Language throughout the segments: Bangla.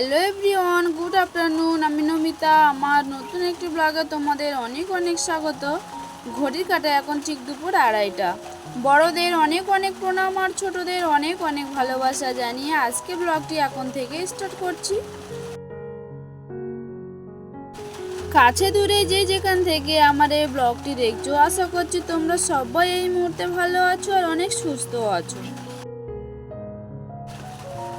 Hello everyone, good afternoon. আমি নমিতা। আমার নতুন একটি ব্লগে তোমাদের অনেক অনেক স্বাগত। ঘড়ির কাটা এখন ঠিক দুপুর আড়াইটা। বড়দের অনেক অনেক প্রণাম আর ছোটদের অনেক অনেক ভালোবাসা জানিয়ে আজকে ব্লগটি এখন থেকে স্টার্ট করছি। কাছে দূরে যে যেখান থেকে আমার এই ব্লগটি দেখছ, আশা করছি তোমরা সবাই এই মুহূর্তে ভালো আছো আর অনেক সুস্থ আছো।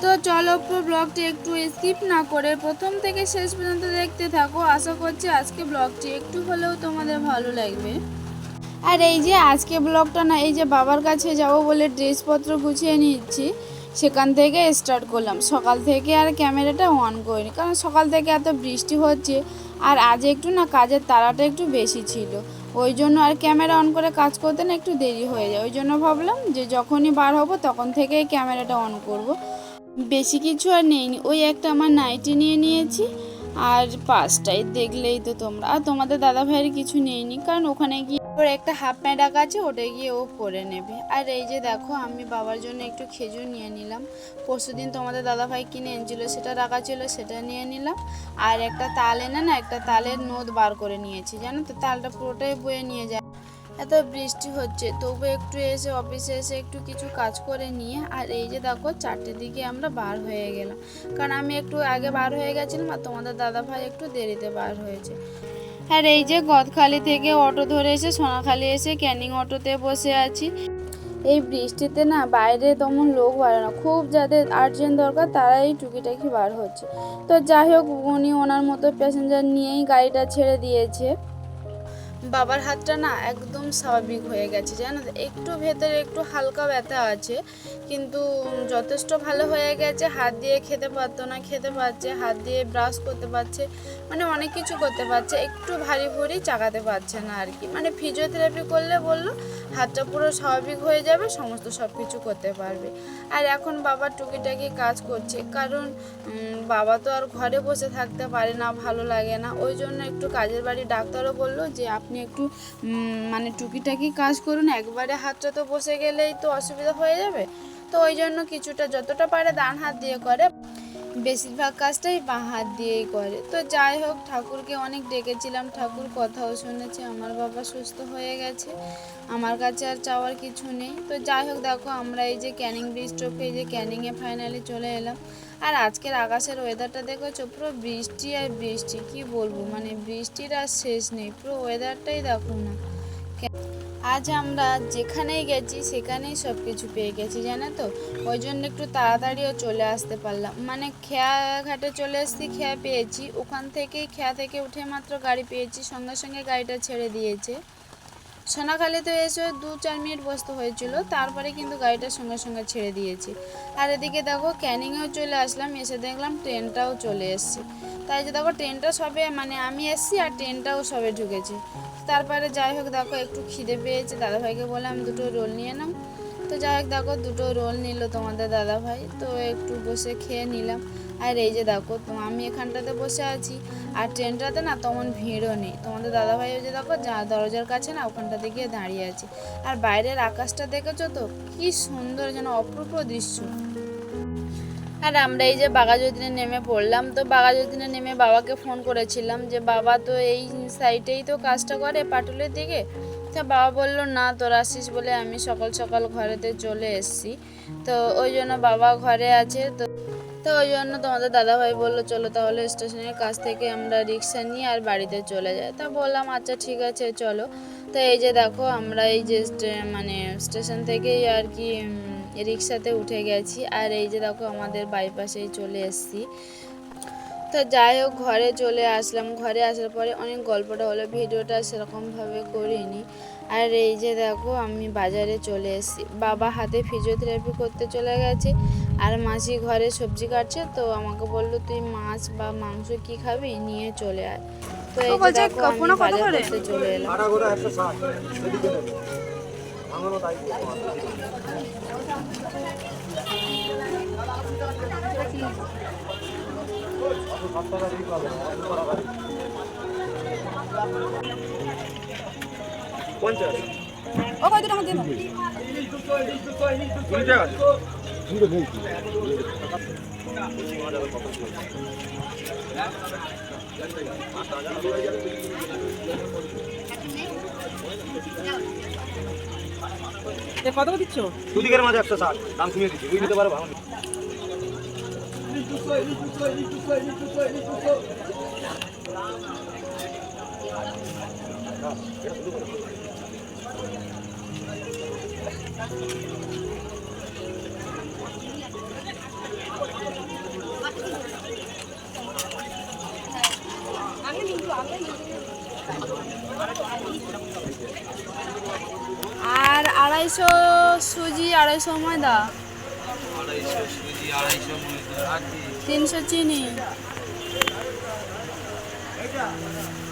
তো চলো ব্লগটি একটু স্কিপ না করে প্রথম থেকে শেষ পর্যন্ত দেখতে থাকো। আশা করছি আজকে ব্লগটি একটু হলেও তোমাদের ভালো লাগবে। আর এই যে আজকে ব্লগটা না, এই যে বাবার কাছে যাব বলে ড্রেসপত্র গুছিয়ে নিচ্ছি, সেখান থেকে স্টার্ট করলাম। সকাল থেকে আর ক্যামেরাটা অন করিনি, কারণ সকাল থেকে এত বৃষ্টি হচ্ছে, আর আজ একটু না কাজের তাড়াটা একটু বেশি ছিল। ওই জন্য আর ক্যামেরা অন করে কাজ করতে না একটু দেরি হয়ে যায়। ওই জন্য ভাবলাম যে যখনই বার হব তখন থেকেই ক্যামেরাটা অন করব। বেশি কিছু আর নেইনি। ওই একটা আমার নাইটি নিয়ে নিয়েছি, আর পাঁচটাই দেখলেই তো তোমরা। আর তোমাদের দাদা ভাইয়ের কিছু নেইনি, কারণ ওখানে গিয়ে ওর একটা হাফ প্যান্ট রাখা আছে, ওটা গিয়ে ও পরে নেবে। আর এই যে দেখো, আমি বাবার জন্য একটু খেজুর নিয়ে নিলাম। পরশু দিন তোমাদের দাদা ভাই কিনে এনেছিল, সেটা রাখা ছিল, সেটা নিয়ে নিলাম। আর একটা তাল এনে না, একটা তালের নোদ বার করে নিয়েছি, জানো তো? তালটা পুরোটাই বয়ে নিয়ে যায়। এত বৃষ্টি হচ্ছে, তবু একটু এসে অফিসে এসে একটু কিছু কাজ করে নিয়ে, আর এই যে দেখো চারটের দিকে আমরা বার হয়ে গেলাম। কারণ আমি একটু আগে বার হয়ে গেছিলাম আর তোমাদের দাদা ভাই একটু দেরিতে বার হয়েছে। আর এই যে গদখালি থেকে অটো ধরে এসে সোনাখালি এসে ক্যানিং অটোতে বসে আছি। এই বৃষ্টিতে না বাইরে তেমন লোক বাড়ে না, খুব যাদের আর্জেন্ট দরকার তারাই টুকিটাকি বার হচ্ছে। তো যাই হোক, উনি ওনার মতো প্যাসেঞ্জার নিয়েই গাড়িটা ছেড়ে দিয়েছে। বাবার হাতটা না একদম স্বাভাবিক হয়ে গেছে, জানো? একটু ভেতরে একটু হালকা ব্যথা আছে, কিন্তু যথেষ্ট ভালো হয়ে গেছে হাত দিয়ে খেতে পারতো না, খেতে পারছে, হাত দিয়ে ব্রাশ করতে পারছে মানে অনেক কিছু করতে পারছে, একটু ভারী ভরি চাকাতে পারছে না আর কি মানে ফিজিওথেরাপি করলে বলল হাতটা পুরো স্বাভাবিক হয়ে যাবে, সমস্ত সব কিছু করতে পারবে। আর এখন বাবা টুকিটাকি কাজ করছে, কারণ বাবা তো আর ঘরে বসে থাকতে পারে না, ভালো লাগে না। ওই জন্য একটু কাজের বাড়ি ডাক্তারও বলল যে, আপনি একটু মানে টুকিটাকি কাজ করুন, একবারে হাতটা তো বসে গেলেই তো অসুবিধা হয়ে যাবে। তো ওই জন্য কিছুটা যতটা পারে ডান হাত দিয়ে করে। বেশিরভাগ কাজটাই বাঁ হাত দিয়েই করে। তো যাই হোক, ঠাকুরকে অনেক ডেকেছিলাম। ঠাকুর কথাও শুনেছে, আমার বাবা সুস্থ হয়ে গেছে, আমার কাছে আর চাওয়ার কিছু নেই। তো যাই হোক, দেখো, আমরা এই যে ক্যানিং ব্রিজ টপকে এই যে ক্যানিংয়ে ফাইনালি চলে এলাম। আর আজকের আকাশের ওয়েদারটা দেখেছ? পুরো বৃষ্টি আর বৃষ্টি, কি বলব? মানে বৃষ্টির আর শেষ নেই, পুরো ওয়েদারটাই দেখো না। আজ আমরা যেখানেই গেছি, সেখানেই সব কিছু পেয়ে গেছি, জানো তো? ওই জন্য একটু তাড়াতাড়িও চলে আসতে পারলাম। মানে খেয়া ঘাটে চলে এসেছি, খেয়া পেয়েছি। ওখান থেকেই খেয়া থেকে উঠে মাত্র গাড়ি পেয়েছি, সঙ্গে সঙ্গে গাড়িটা ছেড়ে দিয়েছে। সোনাখালিতে এসে দু চার মিনিট বসতে হয়েছিল, তারপরে কিন্তু গাড়িটা সঙ্গে সঙ্গে ছেড়ে দিয়েছি। আর এদিকে দেখো, ক্যানিংয়েও চলে আসলাম, এসে দেখলাম ট্রেনটাও চলে এসছে। তাই যে দেখো, ট্রেনটা সবে মানে আমি এসছি আর ট্রেনটাও সবে ঢুকেছে। তারপরে যাই হোক দেখো, একটু খিদে পেয়েছে, দাদাভাইকে বললাম দুটো রোল নিয়ে নাও। তো যাই হোক দেখো, দুটো রোল নিল তোমাদের দাদাভাই, তো একটু বসে খেয়ে নিলাম। আর এই যে দেখো, তো আমি এখানটাতে বসে আছি, আর ট্রেনটাতে না তেমন ভিড়ও নেই। তোমাদের দাদাভাই ওই যে দেখো, যা দরজার কাছে না ওখানটাতে গিয়ে দাঁড়িয়ে আছে। আর বাইরের আকাশটা দেখেছ তো, কি সুন্দর যেন অপূর্ব দৃশ্য। আর আমরা এই যে বাঘাযতীনে নেমে পড়লাম, তো বাঘাযতীনে নেমে বাবাকে ফোন করেছিলাম যে, বাবা, তো এই সাইডেই তো কাজটা করে পাটুলের দিকে? তা বাবা বলল, না, তোর আসিস বলে আমি সকাল সকাল ঘরেতে চলে এসেছি। তো ওই জন্য বাবা ঘরে আছে, তো তো ওই জন্য তোমাদের দাদাভাই বলল, চলো তাহলে স্টেশনের কাছ থেকে আমরা রিক্সা নিয়ে আর বাড়িতে চলে যাই। তা বললাম আচ্ছা ঠিক আছে, চলো। তো এই যে দেখো, আমরা এই যে মানে স্টেশন থেকেই আর কি রিক্সাতে উঠে গেছি আর এই যে দেখো আমাদের বাইপাসেই চলে এসেছি। তো যাই হোক ঘরে চলে আসলাম। ঘরে আসার পরে অনেক গল্পটা হলো ভিডিওটা সেরকমভাবে করিনি। আর এই যে দেখো আমি বাজারে চলে এসেছি। বাবা হাতে ফিজিওথেরাপি করতে চলে গেছে আর মাসি ঘরে সবজি কাটছে। তো আমাকে বলল তুই মাছ বা মাংস কি খাবি? নিয়ে চলে আয়। তো এই যে দেখো আমি বাজার করতে চলে এলাম। ভাঙানো তাই টাকা পঞ্চাশ ও আমাকে দিন কুড়ি টাকা কত দিচ্ছ? দুদিকের মাঝে একশো ষাট। দাম কমিয়ে দিচ্ছি। বুঝতে পারো ভালো Thank আড়াইশো সুজি আড়াইশো সুজি আড়াইশো ময়দা। তিনশো চিনি।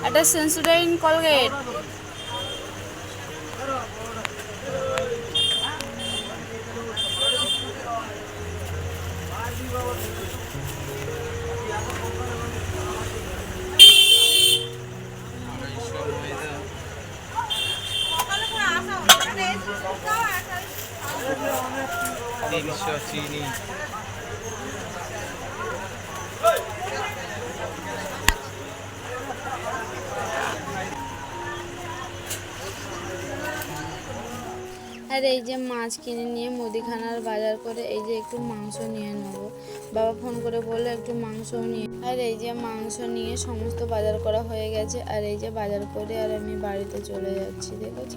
একটা সেন্সুডাইন কলগেট। চিনি। আর এই যে মাছ কিনে নিয়ে মুদিখানার বাজার করে এই যে একটু মাংস নিয়ে নেব। বাবা ফোন করে বলল, একটু মাংস নিয়ে আর এই যে মাংস নিয়ে সমস্ত বাজার করা হয়ে গেছে। আর এই যে বাজার করে আর আমি বাড়িতে চলে যাচ্ছি, দেখেছ?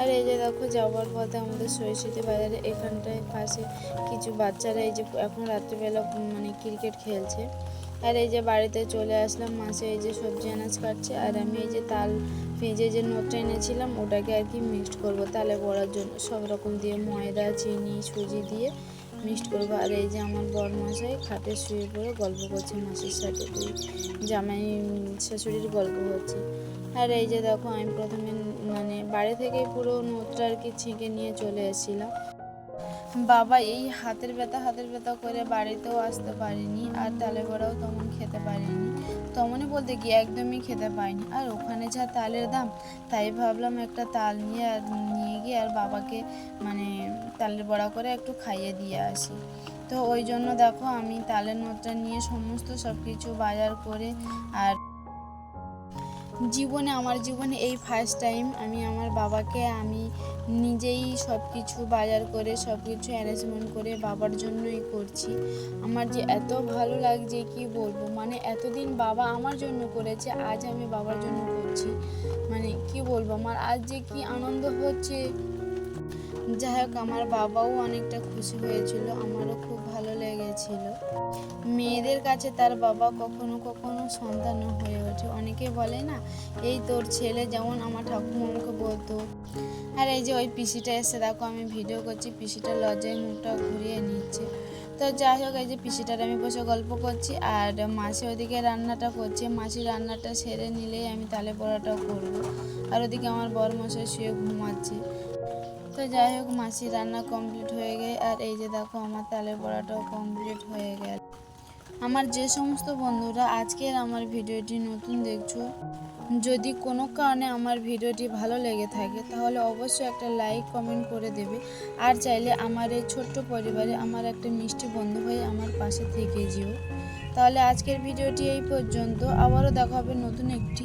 আর এই যে দেখো যাওয়ার পথে আমাদের সরস্বতী বাজারে এখানটায় পাশে কিছু বাচ্চারা এই যে এখন রাত্রিবেলা মানে ক্রিকেট খেলছে। আর এই যে বাড়িতে চলে আসলাম, মাসে এই যে সবজি আনাজ কাটছে। আর আমি এই যে তাল ভেজে যে নোটটা এনেছিলাম, ওটাকে আর কি মিক্সড করব তালে বড়ার জন্য। সব রকম দিয়ে ময়দা, চিনি, সুজি দিয়ে মিক্সড করব। আর এই যে আমার বর মশাই খাটে শুয়ে পড়ে গল্প করছে মাসির সাথে। জামাই শাশুড়ির গল্প হচ্ছে। আর এই যে দেখো, আমি প্রথমে মানে বাড়ি থেকেই পুরো নোটটা আর কি ছেঁকে নিয়ে চলে এসেছিলাম। বাবা এই হাতের ব্যথা হাতের ব্যথা করে বাড়িতেও আসতে পারিনি আর তালে বড়াও তেমন খেতে পারিনি। তেমনই বলতে কি একদমই খেতে পাইনি। আর ওখানে যা তালের দাম, তাই ভাবলাম একটা তাল নিয়ে আর নিয়ে গিয়ে আর বাবাকে মানে তালের বড়া করে একটু খাইয়ে দিয়ে আসি। তো ওই জন্য দেখো আমি তালের নোটটা নিয়ে সমস্ত সব কিছু বাজার করে আর জীবনে, আমার জীবনে এই ফার্স্ট টাইম আমি আমার বাবাকে, আমি নিজেই সব কিছু বাজার করে সব কিছু অ্যারেঞ্জমেন্ট করে বাবার জন্যই করছি। আমার যে এত ভালো লাগছে, কি বলব? মানে এতদিন বাবা আমার জন্য করেছে, আজ আমি বাবার জন্য করছি। মানে কি বলব? আমার আজ যে কি আনন্দ হচ্ছে। যাই হোক, আমার বাবাও অনেকটা খুশি হয়েছিল, আমারও খুব ভালো লেগেছিল। কাছে তার বাবা কখনো কখনো সন্তান হয়ে ওঠে। অনেকে বলে না, এই তোর ছেলে যেমন আমার ঠাকুমা আমাকে বলতো। আর এই যে ওই পিসিটা এসে দেখো, আমি ভিডিও করছি, পিসিটা লজ্জায় মুখটা ঘুরিয়ে নিচ্ছে। তো যাই হোক, এই যে পিসিটার আমি বসে গল্প করছি, আর মাসি ওদিকে রান্নাটা করছে। মাসি রান্নাটা সেরে নিলেই আমি তালে পড়াটা করব। আর ওদিকে আমার বর মশাই শুয়ে ঘুমাচ্ছে। তো যাই হোক মাসি রান্না কমপ্লিট হয়ে গেছে আর এই যে দেখো, আমার তালে পড়াটাও কমপ্লিট হয়ে গেল। আমার যে সমস্ত বন্ধুরা আজকের আমার ভিডিওটি নতুন দেখছ, যদি কোনো কারণে আমার ভিডিওটি ভালো লেগে থাকে, তাহলে অবশ্যই একটা লাইক কমেন্ট করে দেবে। আর চাইলে আমার এই ছোট্ট পরিবারে আমার একটা মিষ্টি বন্ধু হয়ে আমার পাশে থেকে যেও। তাহলে আজকের ভিডিওটি এই পর্যন্ত। আবারও দেখা হবে নতুন একটি